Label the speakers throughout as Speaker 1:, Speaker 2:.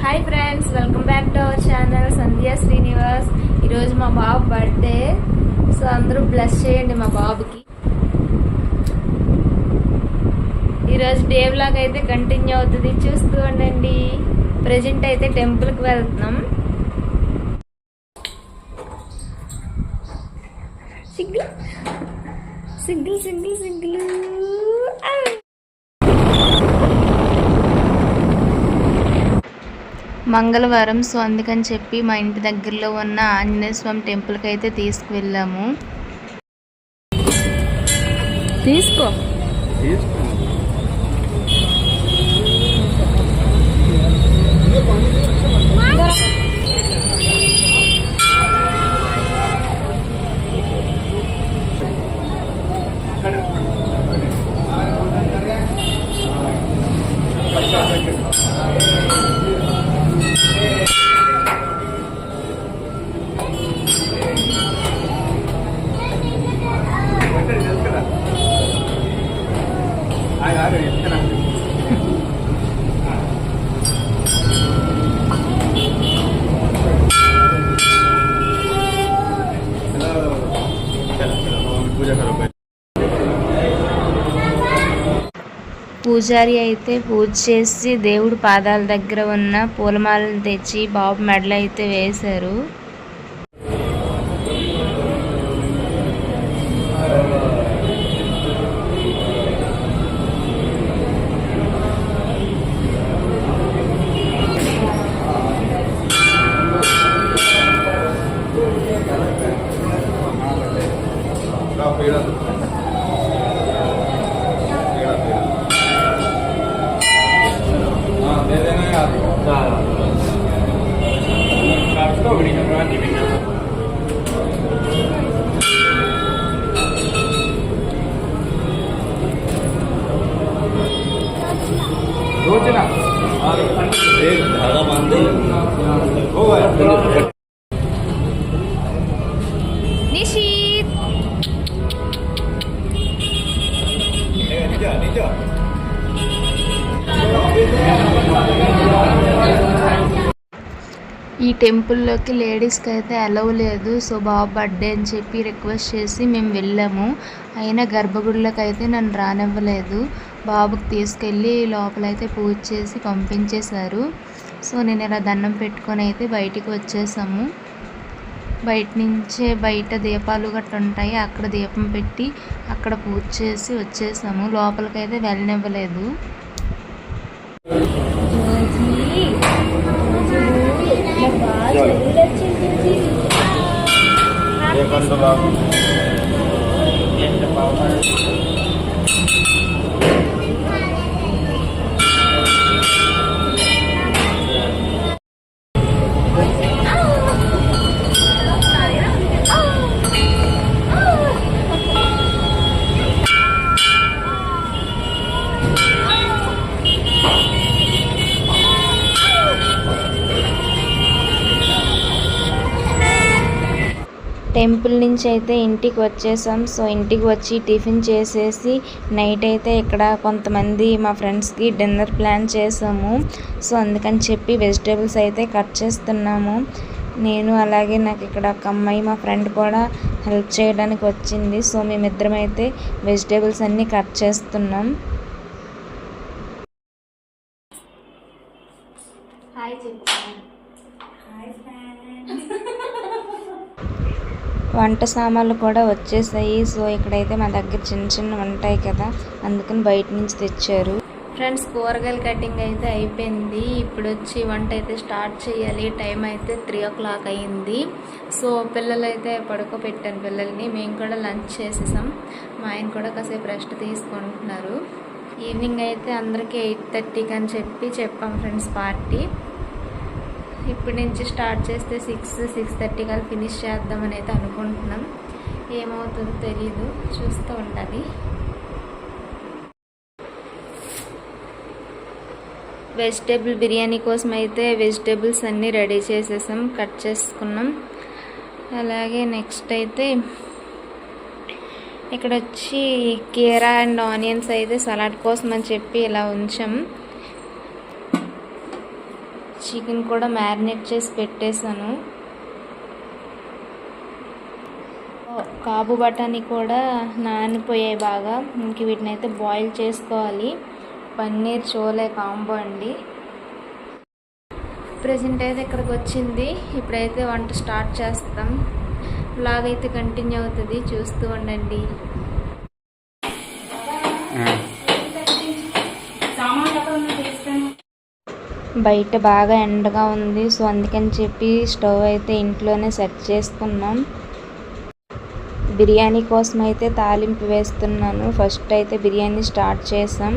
Speaker 1: Hi friends welcome back to our channel Sandhya Srinivas ఈరోజు మా బాబు బర్త్డే సో అందరూ బ్లెస్ చేయండి మా బాబుకి. ఈరోజు డే బ్లాగ్ అయితే కంటిన్యూ అవుతుంది చూస్తూ ఉండండి. ప్రజెంట్ అయితే టెంపుల్కి వెళ్తున్నాం. సింగిల్ సింగిల్ సింగిల్ సింగిల్ ఆ! మంగళవారం. సో అందుకని చెప్పి మా ఇంటి దగ్గరలో ఉన్న ఆంజనేయ స్వామి టెంపుల్కి అయితే తీసుకువెళ్ళాము. తీసుకో. పూజారి అయితే పూజ చేసి దేవుడి పాదాల దగ్గర ఉన్న పూలమాలను తెచ్చి బాబు మెడలు అయితే వేశారు.
Speaker 2: bonito, probate, me
Speaker 1: encanta. nih एक धागा ఈ టెంపుల్లోకి లేడీస్కి అయితే అలవ్ లేదు. సో బాబు బర్త్డే అని చెప్పి రిక్వెస్ట్ చేసి మేము వెళ్ళాము. అయినా గర్భగుడిలోకి అయితే నన్ను రానివ్వలేదు. బాబుకి తీసుకెళ్ళి లోపలైతే పూజ చేసి పంపించేశారు. సో నేను ఇలా దండం పెట్టుకొని అయితే బయటికి వచ్చేసాము. బయట నుంచే బయట దీపాలు గట్ట ఉంటాయి. అక్కడ దీపం పెట్టి అక్కడ పూజ చేసి వచ్చేసాము. లోపలికైతే వెళ్ళనివ్వలేదు.
Speaker 2: con được không?
Speaker 1: Em cho bao temple నుంచి అయితే ఇంటికి వచ్చేసాం. సో ఇంటికి వచ్చి టిఫిన్ చేసేసి నైట్ అయితే ఇక్కడ కొంతమంది మా ఫ్రెండ్స్కి డిన్నర్ ప్లాన్ చేసాము. సో అందుకని చెప్పి వెజిటేబుల్స్ అయితే కట్ చేస్తున్నాము. నేను అలాగే నాకు ఇక్కడ ఒక అమ్మాయి మా ఫ్రెండ్ కూడా హెల్ప్ చేయడానికి వచ్చింది. సో మేమిద్దరం అయితే వెజిటేబుల్స్ అన్నీ కట్ చేస్తున్నాం. వంట సామాన్లు కూడా వచ్చేసాయి. సో ఇక్కడైతే మా దగ్గర చిన్న చిన్న ఉంటాయి కదా. అందుకని బయట నుంచి తెచ్చారు. ఫ్రెండ్స్ కూరగాయల కటింగ్ అయితే అయిపోయింది. ఇప్పుడు వచ్చి వంట అయితే స్టార్ట్ చేయాలి. టైం అయితే త్రీ ఓ క్లాక్ అయింది. సో పిల్లలు అయితే పడుకోబెట్టాను పిల్లల్ని. మేము కూడా లంచ్ చేసేసాం. మా ఆయన కూడా కాసేపు రెస్ట్ తీసుకుంటున్నారు. ఈవినింగ్ అయితే అందరికీ ఎయిట్ థర్టీకి అని చెప్పి చెప్పాం ఫ్రెండ్స్ పార్టీ. ఇప్పటి నుంచి స్టార్ట్ చేస్తే సిక్స్ సిక్స్ థర్టీ కల్లా ఫినిష్ చేద్దామని అయితే అనుకుంటున్నాం. ఏమవుతుందో తెలీదు. చూస్తూ ఉండాలి వెజిటేబుల్ బిర్యానీ కోసం అయితే వెజిటేబుల్స్ అన్నీ రెడీ చేసేసాం కట్ చేసుకున్నాం. అలాగే నెక్స్ట్ అయితే ఇక్కడ వచ్చి కీరా అండ్ ఆనియన్స్ అయితే సలాడ్ కోసం అని చెప్పి ఇలా ఉంచాం. చికెన్ కూడా మ్యారినేట్ చేసి పెట్టేశాను. కాబు బఠానీ కూడా నానిపోయాయి బాగా. ఇంక వీటిని అయితే బాయిల్ చేసుకోవాలి. పన్నీర్ చోలే కాంబో అండి. ప్రజెంట్ అయితే ఇక్కడికి వచ్చింది. ఇప్పుడైతే వంట స్టార్ట్ చేస్తాం. బ్లాగ్ అయితే కంటిన్యూ అవుతుంది. చూస్తూ ఉండండి. బయట బాగా ఎండగా ఉంది సో అందుకని చెప్పి స్టవ్ అయితే ఇంట్లోనే సెట్ చేసుకున్నాం. బిర్యానీ కోసం అయితే తాలింపు వేస్తున్నాను. ఫస్ట్ అయితే బిర్యానీ స్టార్ట్ చేసాం.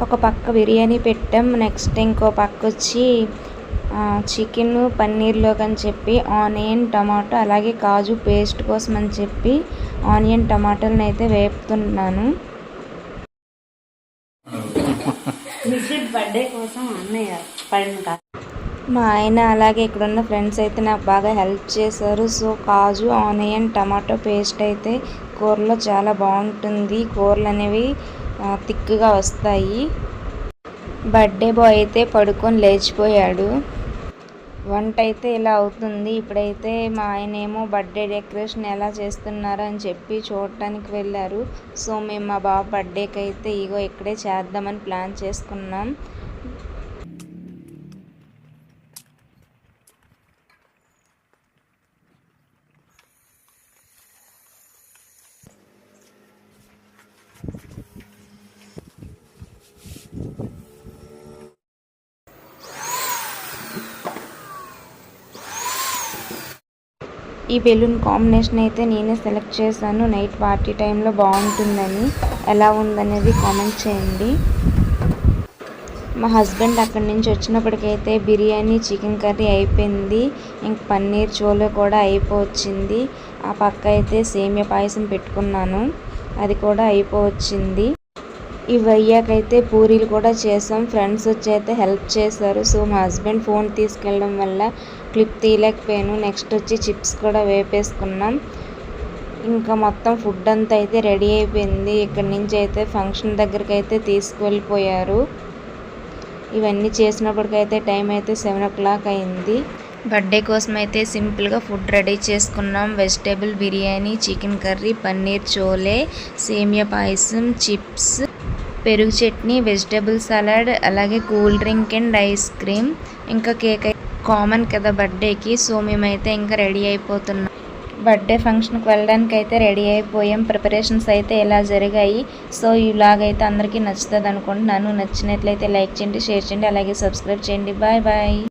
Speaker 1: ఒక పక్క బిర్యానీ పెట్టాం నెక్స్ట్ ఇంకో పక్క వచ్చి చికెన్ పన్నీర్లోకి అని చెప్పి ఆనియన్ టమాటో అలాగే కాజు పేస్ట్ కోసం అని చెప్పి ఆనియన్ టమాటోలను అయితే వేపుతున్నాను.
Speaker 3: బర్త్డే కోసం అన్నయ్య పడిన
Speaker 1: మా ఆయన అలాగే ఇక్కడున్న ఫ్రెండ్స్ అయితే నాకు బాగా హెల్ప్ చేశారు. So kaju onion tomato paste అయితే కూరలో చాలా బాగుంటుంది. కూరలు అనేవి థిక్గా వస్తాయి. బర్త్డే బాయ్ అయితే పడుకొని లేచిపోయాడు. వంట అయితే ఇలా అవుతుంది. ఇప్పుడైతే మా ఆయన ఏమో బర్త్డే డెకరేషన్ ఎలా చేస్తున్నారు అని చెప్పి చూడటానికి వెళ్ళారు. సో మేము మా బాబు బర్త్డేకి అయితే ఇగో ఇక్కడే చేద్దామని ప్లాన్ చేసుకున్నాం. ఈ బెలూన్ కాంబినేషన్ అయితే నేనే సెలెక్ట్ చేశాను. నైట్ పార్టీ టైంలో బాగుంటుందని. ఎలా ఉందనేది కామెంట్ చేయండి. మా హస్బెండ్ అక్కడి నుంచి వచ్చినప్పటికైతే బిర్యానీ చికెన్ కర్రీ అయిపోయింది. ఇంక పన్నీర్ చోలే కూడా అయిపోవచ్చింది. ఆ పక్క అయితే సేమియా పాయసం పెట్టుకున్నాను. అది కూడా అయిపోవచ్చింది. ఇవి అయ్యాకైతే పూరీలు కూడా చేసాం ఫ్రెండ్స్ వచ్చి అయితే హెల్ప్ చేశారు. సో మా హస్బెండ్ ఫోన్ తీసుకెళ్ళడం వల్ల క్లిప్ తీయలేకపోయాను. నెక్స్ట్ వచ్చి చిప్స్ కూడా వేపేసుకున్నాం. ఇంకా మొత్తం ఫుడ్ అంతా అయితే రెడీ అయిపోయింది. ఇక్కడ నుంచి అయితే ఫంక్షన్ దగ్గరికి అయితే తీసుకువెళ్ళిపోయారు. ఇవన్నీ చేసినప్పటికైతే టైం అయితే సెవెన్ ఓ క్లాక్ అయింది. బర్త్డే కోసం అయితే సింపుల్గా ఫుడ్ రెడీ చేసుకున్నాం. Vegetable biryani chicken curry paneer chole సేమియా పాయసం చిప్స్ పెరుగు చట్నీ వెజిటేబుల్ సలాడ్ అలాగే cool drink and ice cream. ఇంకా కేక్ కామన్ కదా బర్త్డేకి సో మేమైతే ఇంకా రెడీ అయిపోతున్నాం. బర్త్డే ఫంక్షన్కి వెళ్ళడానికి అయితే రెడీ అయిపోయాం. ప్రిపరేషన్స్ అయితే ఇలా జరిగాయి సో ఇలాగైతే అందరికీ నచ్చుతుంది అనుకుంటున్నాను నచ్చినట్లయితే లైక్ చేయండి షేర్ చేయండి అలాగే సబ్స్క్రైబ్ చేయండి. Bye bye.